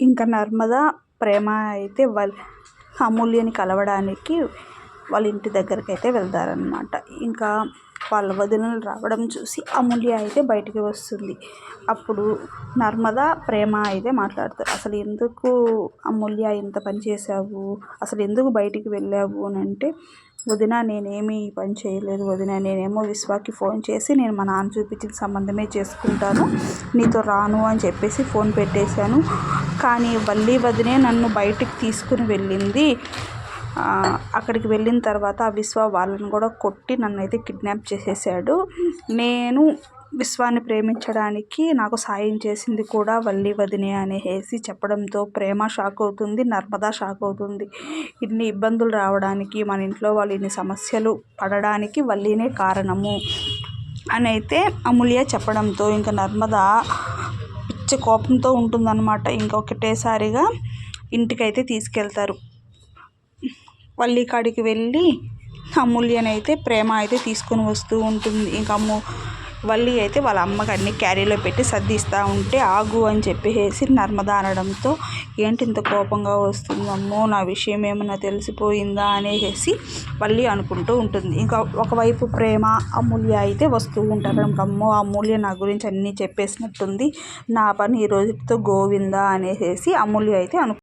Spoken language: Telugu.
ఇంకా నర్మద ప్రేమ అయితే వాళ్ళ అమూల్యని కలవడానికి వాళ్ళ ఇంటి దగ్గరికి అయితే వెళ్తారనమాట ఇంకా వాళ్ళ వదినలు రావడం చూసి అమూల్య అయితే బయటికి వస్తుంది. అప్పుడు నర్మద ప్రేమ అయితే మాట్లాడతారు. అసలు ఎందుకు అమూల్య ఇంత పని చేసావు అసలు ఎందుకు బయటికి వెళ్ళావు? అని అంటే వదిన నేనేమి పని చేయలేదు వదిన. నేనేమో విశ్వాకి ఫోన్ చేసి నేను మా నాన్న చూపించిన సంబంధమే చేసుకుంటాను. నీతో రాను అని చెప్పేసి ఫోన్ పెట్టేశాను. కానీ వల్లి వదినే నన్ను బయటికి తీసుకుని వెళ్ళింది. అక్కడికి వెళ్ళిన తర్వాత ఆ విశ్వ వాళ్ళని కూడా కొట్టి నన్ను అయితే కిడ్నాప్ చేసేసాడు. నేను విశ్వాన్ని ప్రేమించడానికి నాకు సాయం చేసింది కూడా వల్లి వదినే అనేసి చెప్పడంతో ప్రేమ షాక్ అవుతుంది నర్మదా షాక్ అవుతుంది. ఇన్ని ఇబ్బందులు రావడానికి మన ఇంట్లో వాళ్ళు ఇన్ని సమస్యలు పడడానికి వల్లినే కారణము. అని అయితే అమూల్య చెప్పడంతో ఇంకా నర్మద పిచ్చి కోపంతో ఉంటుందన్నమాట. ఇంకొకటేసారిగా ఇంటికైతే తీసుకెళ్తారు. వల్లి కాడికి వెళ్ళి అమూల్యనైతే ప్రేమ అయితే తీసుకొని వస్తూ ఉంటుంది. ఇంకా అమ్ము వల్లి అయితే వాళ్ళ అమ్మకి అన్ని క్యారీలో పెట్టి సర్దిస్తూ ఉంటే ఆగు అని చెప్పేసి నర్మద అనడంతో ఏంటి ఇంత కోపంగా వస్తుందమ్మో నా విషయం ఏమన్నా తెలిసిపోయిందా అనేసి వల్లి అనుకుంటూ ఉంటుంది. ఇంకా ఒకవైపు ప్రేమ అమూల్య అయితే వస్తూ ఉంటారు. అమ్మో అమూల్య నా గురించి అన్నీ చెప్పేసినట్టుంది. నా పని ఈ రోజుతో గోవిందా అనేసి అమూల్య అయితే అను